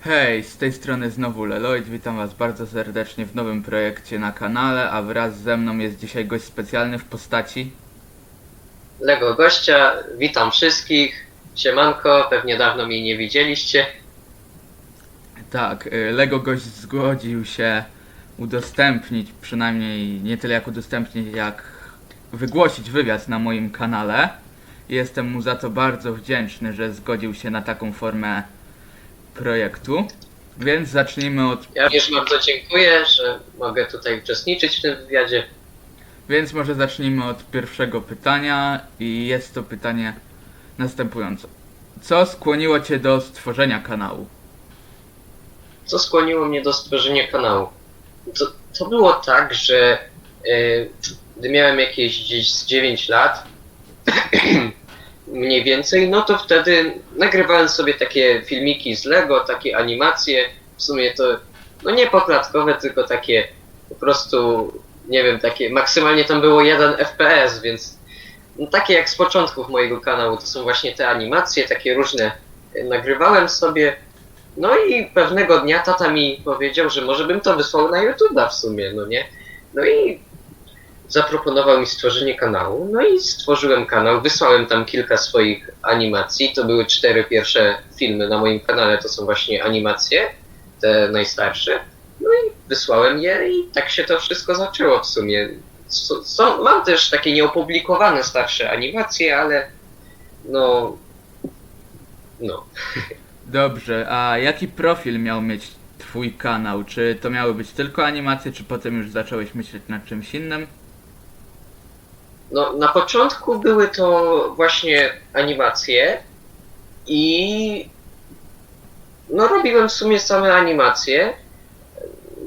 Hej, z tej strony znowu Leloid, witam was bardzo serdecznie w nowym projekcie na kanale, a wraz ze mną jest dzisiaj gość specjalny w postaci... Lego gościa, witam wszystkich. Siemanko, pewnie dawno mnie nie widzieliście. Tak, y, Lego gość zgodził się udostępnić, przynajmniej nie tyle jak udostępnić, jak wygłosić wywiad na moim kanale. Jestem mu za to bardzo wdzięczny, że zgodził się na taką formę projektu. Więc zacznijmy od Ja również bardzo dziękuję, że mogę tutaj uczestniczyć w tym wywiadzie. Więc może zacznijmy od pierwszego pytania i jest to pytanie następujące. Co skłoniło Cię do stworzenia kanału? Co skłoniło mnie do stworzenia kanału? To, to było tak, że y, gdy miałem jakieś gdzieś z 9 lat, mniej więcej, no to wtedy nagrywałem sobie takie filmiki z Lego, takie animacje. W sumie to, no nie poklatkowe, tylko takie po prostu, nie wiem, takie, maksymalnie tam było jeden FPS, więc no, takie jak z początków mojego kanału, to są właśnie te animacje, takie różne nagrywałem sobie. No i pewnego dnia tata mi powiedział, że może bym to wysłał na YouTube'a w sumie, no nie? No i zaproponował mi stworzenie kanału, no i stworzyłem kanał, wysłałem tam kilka swoich animacji, to były cztery pierwsze filmy na moim kanale, to są właśnie animacje, te najstarsze, no i wysłałem je i tak się to wszystko zaczęło w sumie. So, są, mam też takie nieopublikowane starsze animacje, ale no... No, Dobrze, a jaki profil miał mieć Twój kanał? Czy to miały być tylko animacje, czy potem już zacząłeś myśleć nad czymś innym? No, na początku były to właśnie animacje i no robiłem w sumie same animacje.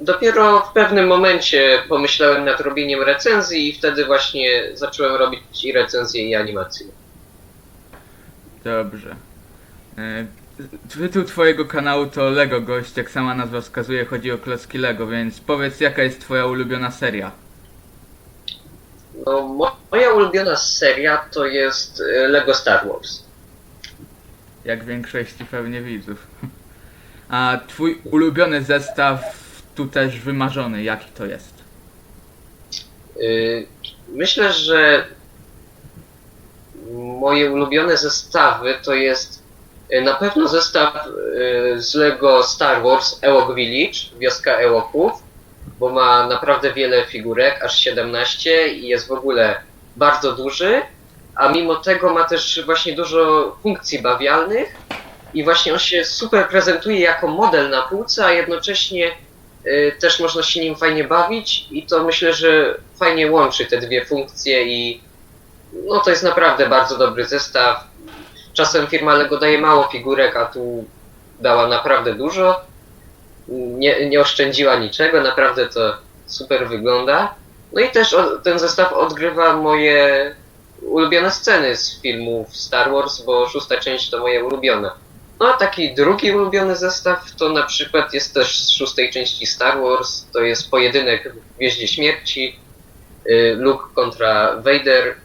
Dopiero w pewnym momencie pomyślałem nad robieniem recenzji i wtedy właśnie zacząłem robić i recenzje i animacje. Dobrze. E, Tytuł Twojego kanału to Lego Gość, jak sama nazwa wskazuje, chodzi o klocki Lego, więc powiedz jaka jest Twoja ulubiona seria? No, mo- moja ulubiona seria to jest y, Lego Star Wars. Jak większości pewnie widzów. A Twój ulubiony zestaw, tu też wymarzony, jaki to jest? Y, Myślę, że moje ulubione zestawy to jest y, na pewno zestaw z Lego Star Wars Ewok Village, wioska Ewoków, bo ma naprawdę wiele figurek, aż 17 i jest w ogóle bardzo duży, a mimo tego ma też właśnie dużo funkcji bawialnych i właśnie on się super prezentuje jako model na półce, a jednocześnie y, też można się nim fajnie bawić i to myślę, że fajnie łączy te dwie funkcje i no to jest naprawdę bardzo dobry zestaw. Czasem firma Lego daje mało figurek, a tu dała naprawdę dużo. Nie, nie oszczędziła niczego, naprawdę to super wygląda. No i też o- ten zestaw odgrywa moje ulubione sceny z filmów Star Wars, bo szósta część to moja ulubiona. No a taki drugi ulubiony zestaw to na przykład jest też z szóstej części Star Wars, to jest pojedynek w Śmierci, y, Luke kontra Vader,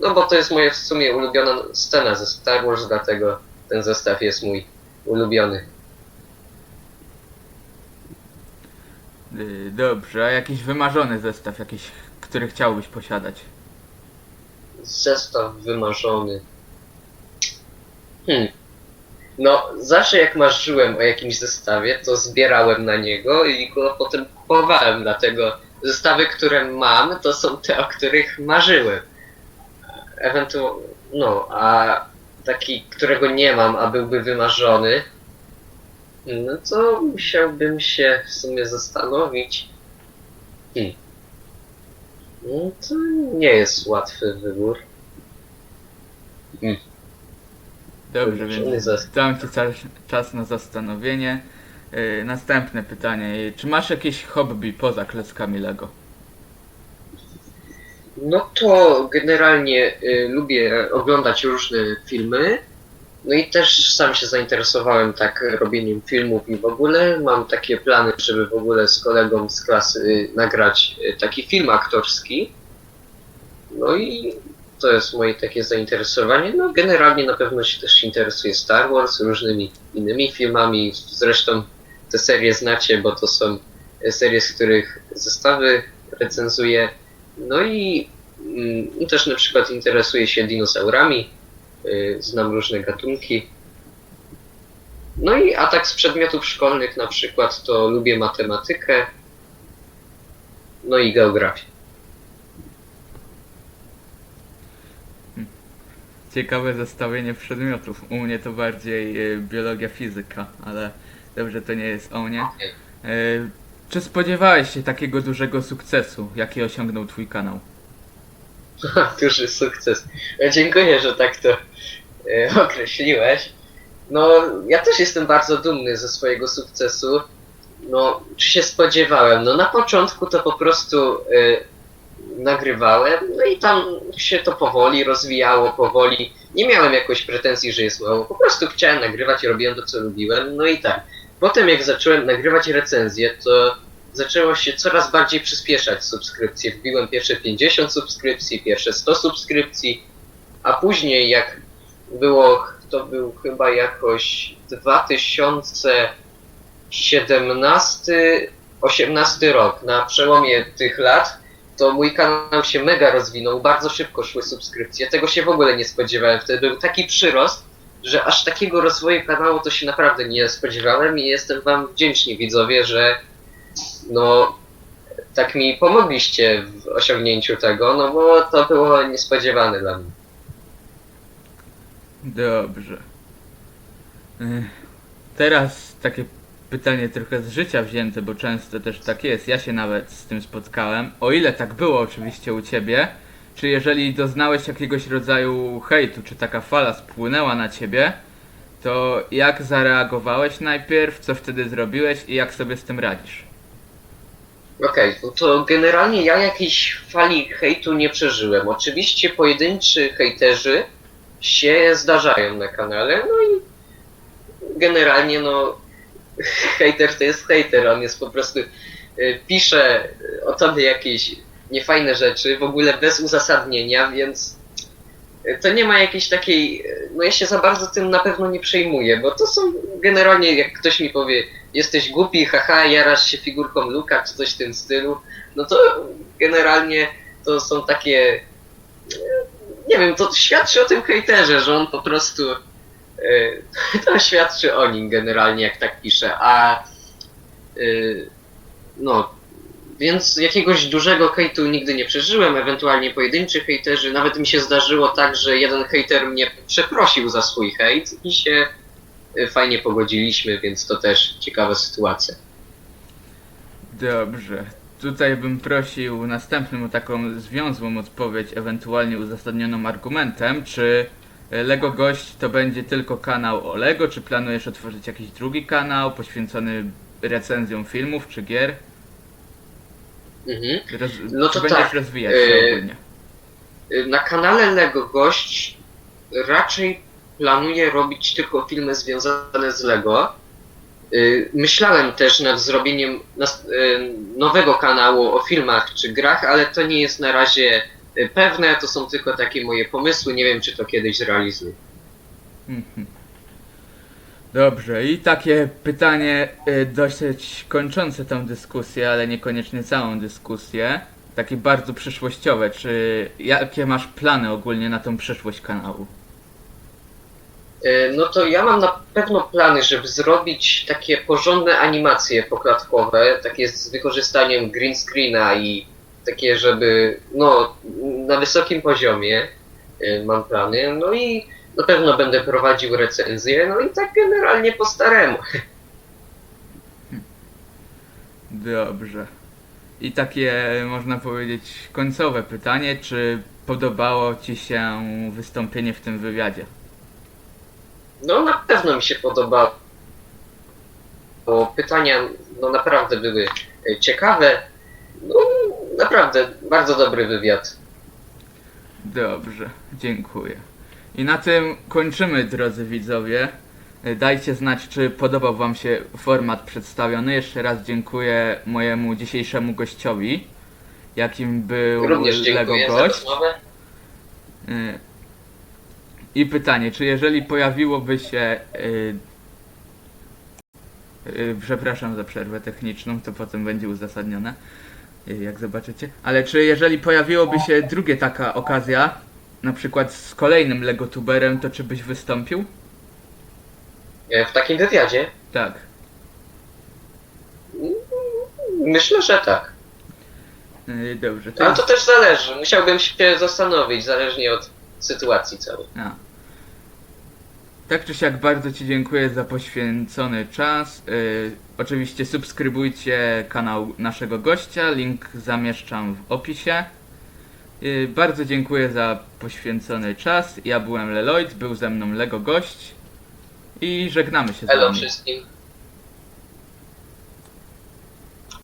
no bo to jest moja w sumie ulubiona scena ze Star Wars, dlatego ten zestaw jest mój ulubiony. Y, Dobrze, a jakiś wymarzony zestaw, jakiś, który chciałbyś posiadać? Zestaw wymarzony. Hmm. No, zawsze jak marzyłem o jakimś zestawie, to zbierałem na niego i go potem kupowałem, dlatego zestawy, które mam, to są te, o których marzyłem. Ewentualnie, no, a taki, którego nie mam, a byłby wymarzony, no to musiałbym się w sumie zastanowić. Hmm. No to nie jest łatwy wybór. Dobrze, Wymarzony więc dam Ci czas, na zastanowienie. Y, Następne pytanie. Czy masz jakieś hobby poza klockami Lego? No to generalnie y, lubię oglądać różne filmy. No i też sam się zainteresowałem tak robieniem filmów i w ogóle mam takie plany, żeby w ogóle z kolegą z klasy nagrać y, taki film aktorski. No i to jest moje takie zainteresowanie. No generalnie na pewno się też interesuję Star Wars, różnymi innymi filmami. Zresztą te serie znacie, bo to są e, serie, z których zestawy recenzuję. No i, mm, też na przykład interesuję się dinozaurami. Y, Znam różne gatunki. No i a tak z przedmiotów szkolnych na przykład to lubię matematykę, no i geografię. Ciekawe zestawienie przedmiotów. U mnie to bardziej e, biologia, fizyka, ale dobrze, to nie jest o mnie. E, Czy spodziewałeś się takiego dużego sukcesu, jaki osiągnął twój kanał? Duży sukces. E, Dziękuję, że tak to e, określiłeś. No, ja też jestem bardzo dumny ze swojego sukcesu. No, czy się spodziewałem? No, na początku to po prostu e, nagrywałem, no i tam się to powoli rozwijało, powoli. Nie miałem jakoś pretensji, że jest mało. Po prostu chciałem nagrywać robiłem to, co lubiłem. No i tak. Potem, jak zacząłem nagrywać recenzje, to zaczęło się coraz bardziej przyspieszać subskrypcje. Wbiłem pierwsze 50 subskrypcji, pierwsze 100 subskrypcji, a później jak było, to był chyba jakoś 2017, 18 rok, na przełomie tych lat, to mój kanał się mega rozwinął, bardzo szybko szły subskrypcje, tego się w ogóle nie spodziewałem, wtedy był taki przyrost, że aż takiego rozwoju kanału to się naprawdę nie spodziewałem i jestem wam wdzięczni widzowie, że no tak mi pomogliście w osiągnięciu tego, no bo to było niespodziewane dla mnie. Dobrze. Ech, Teraz takie pytanie trochę z życia wzięte, bo często też tak jest. Ja się nawet z tym spotkałem. O ile tak było oczywiście u ciebie, czy jeżeli doznałeś jakiegoś rodzaju hejtu, czy taka fala spłynęła na ciebie, to jak zareagowałeś najpierw, co wtedy zrobiłeś i jak sobie z tym radzisz? Okej, no to generalnie ja jakiejś fali hejtu nie przeżyłem. Oczywiście pojedynczy hejterzy się zdarzają na kanale, no i generalnie no hejter to jest hejter, on jest po prostu y, pisze o tobie jakieś niefajne rzeczy, w ogóle bez uzasadnienia, więc to nie ma jakiejś takiej, no ja się za bardzo tym na pewno nie przejmuję, bo to są generalnie, jak ktoś mi powie, jesteś głupi, haha, jarasz się figurką Luka, czy coś w tym stylu, no to generalnie to są takie, nie wiem, to świadczy o tym hejterze, że on po prostu, y, to świadczy o nim generalnie, jak tak pisze, a y, no, więc jakiegoś dużego hejtu nigdy nie przeżyłem, ewentualnie pojedynczy hejterzy, nawet mi się zdarzyło tak, że jeden hejter mnie przeprosił za swój hejt i się y, fajnie pogodziliśmy, więc to też ciekawa sytuacja. Dobrze. Tutaj bym prosił następnym o taką związłą odpowiedź, ewentualnie uzasadnioną argumentem, czy Lego Gość to będzie tylko kanał o Lego, czy planujesz otworzyć jakiś drugi kanał poświęcony recenzjom filmów czy gier? Mhm. Roz... No to będziesz tak, rozwijać się e, ogólnie? Y, Na kanale Lego Gość raczej planuję robić tylko filmy związane z Lego. Y, Myślałem też nad zrobieniem y, nowego kanału o filmach czy grach, ale to nie jest na razie y, pewne, to są tylko takie moje pomysły, nie wiem czy to kiedyś zrealizuję. Mhm. Dobrze, i takie pytanie y, dosyć kończące tą dyskusję, ale niekoniecznie całą dyskusję. Takie bardzo przyszłościowe. Czy jakie masz plany ogólnie na tą przyszłość kanału? Y, No to ja mam na pewno plany, żeby zrobić takie porządne animacje poklatkowe, takie z wykorzystaniem green screena i takie, żeby no na wysokim poziomie y, mam plany. No i na pewno będę prowadził recenzje, no i tak generalnie po staremu. Dobrze. I takie, można powiedzieć, końcowe pytanie, czy podobało Ci się wystąpienie w tym wywiadzie? No na pewno mi się podobało. Bo pytania no naprawdę były y, ciekawe. No naprawdę bardzo dobry wywiad. Dobrze, dziękuję. I na tym kończymy, drodzy widzowie. Dajcie znać, czy podobał Wam się format przedstawiony. Jeszcze raz dziękuję mojemu dzisiejszemu gościowi, jakim był Również Lego dziękuję za Gość. rozmowę. Y, I pytanie, czy jeżeli pojawiłoby się. y, y, Przepraszam za przerwę techniczną, to potem będzie uzasadnione, y, jak zobaczycie. Ale czy jeżeli pojawiłoby się drugie taka okazja, na przykład z kolejnym Legotuberem, to czy byś wystąpił? E, W takim wywiadzie? Tak. Myślę, że tak. Y, Dobrze. To Ale to też zależy. Musiałbym się zastanowić, zależnie od sytuacji całej. A. Tak czy siak bardzo Ci dziękuję za poświęcony czas. Yy, oczywiście subskrybujcie kanał naszego gościa, link zamieszczam w opisie. Yy, bardzo dziękuję za poświęcony czas. Ja byłem Leloid, był ze mną Lego gość i żegnamy się z Hello wami. wszystkim.